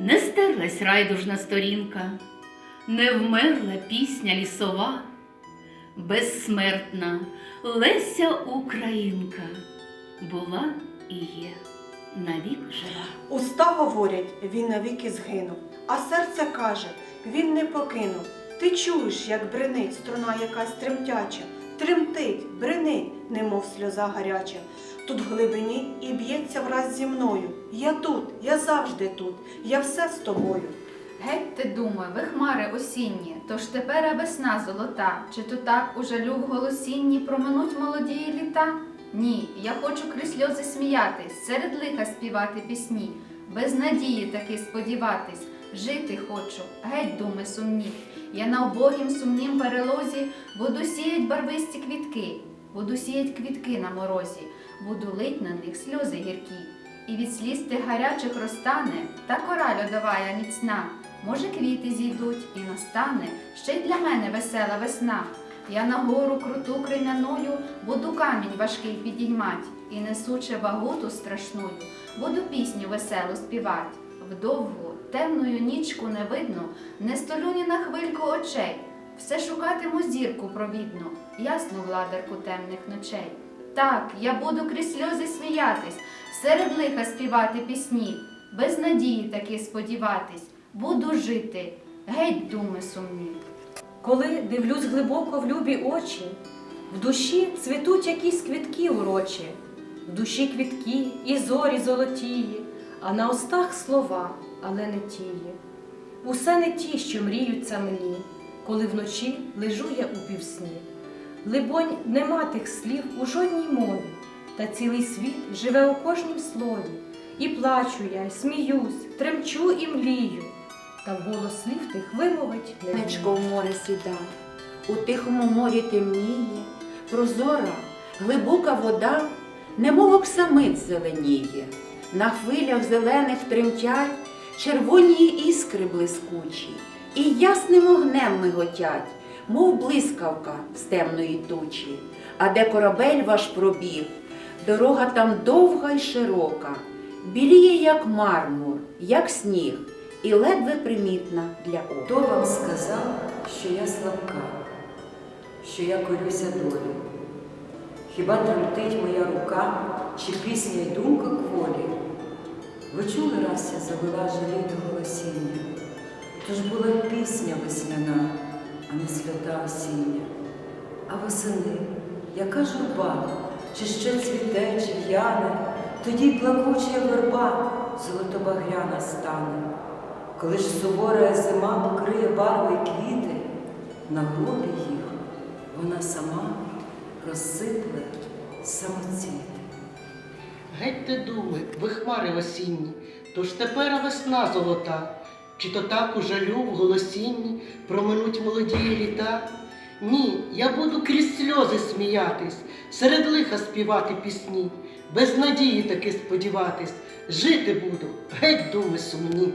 Не стерлась райдужна сторінка, не вмерла пісня лісова, безсмертна Леся Українка була і є навік жива. Уста говорять, він навіки згинув, а серце каже, він не покинув. Ти чуєш, як бренить струна якась тремтяча, тремтить, бренить, немов сльоза гаряча. Тут в глибині і б'ється враз зі мною. Я тут, я завжди тут, я все з тобою. Геть ти думай, ви хмари осінні, тож тепер весна золота, чи то так у жалю в голосінні проминуть молодії літа? Ні, я хочу крізь сльози сміятись, серед лиха співати пісні, без надії таки сподіватись, жити хочу, геть думи сумні. Я на обогім сумнім перелозі буду сіять барвисті квітки, буду сіять квітки на морозі, буду лить на них сльози гіркі. І від сліз тих гарячих розтане та кора льодовая міцна. Може, квіти зійдуть і настане ще й для мене весела весна. Я на гору круту крем'яною буду камінь важкий підіймать, і несучи вагуту страшною, буду пісню веселу співать. Вдовгу, темною нічку не видно, не столю ні на хвильку очей. Все шукатиму зірку провідну, ясну владарку темних ночей. Так, я буду крізь сльози сміятись, серед лиха співати пісні, без надії таки сподіватись, буду жити, геть думи сумні. Коли дивлюсь глибоко в любі очі, в душі цвітуть якісь квітки урочі, в душі квітки і зорі золотії, а на устах слова, але не тії. Усе не ті, що мріються мені, коли вночі лежу я у півсні. Либонь, нема тих слів у жодній мові, та цілий світ живе у кожнім слові. І плачу я, і сміюсь, тремчу і млію, та вголос слів тих вимовить не вмію. В море сіда, у тихому морі темніє, прозора, глибока вода, немов оксамит зеленіє, на хвилях зелених тремтять червоні іскри блискучі, і ясним огнем миготять, мов блискавка з темної тучі. А де корабель ваш пробіг, дорога там довга й широка, біліє, як мармур, як сніг, і ледве примітна для ока. Хто вам сказав, що я слабка, що я корюся долі? Хіба тремтить моя рука, чи пісня й думка кволі? Ви чули раз я завела жаліти голосіння, то ж була пісня весняна, а не свята осіння. А восени, яка журба, чи ще цвіте, чи в'яне, тоді плакуча верба золотобагряна стане. Коли ж сувора зима покриє барви квіти, на гробі їх вона сама розсипле самоцвіти. Геть ти думи, ви хмари осінні, тож тепер весна золота, чи то так у жалю в голосінні проминуть молоді літа? Ні, я буду крізь сльози сміятись, серед лиха співати пісні, без надії таки сподіватись, жити буду, геть думи сумні.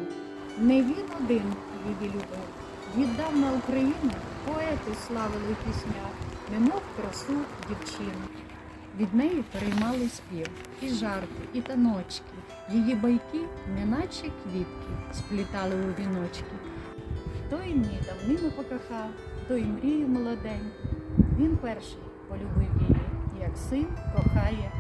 Не він один її любив. Віддавна Україну поети славили в піснях, немов красу дівчину. Від неї переймали спів, і жарти, і таночки. Її байки, неначе квітки, сплітали у віночки. Той мені давнину покохав, той мріє молодень. Він перший полюбив її, як син кохає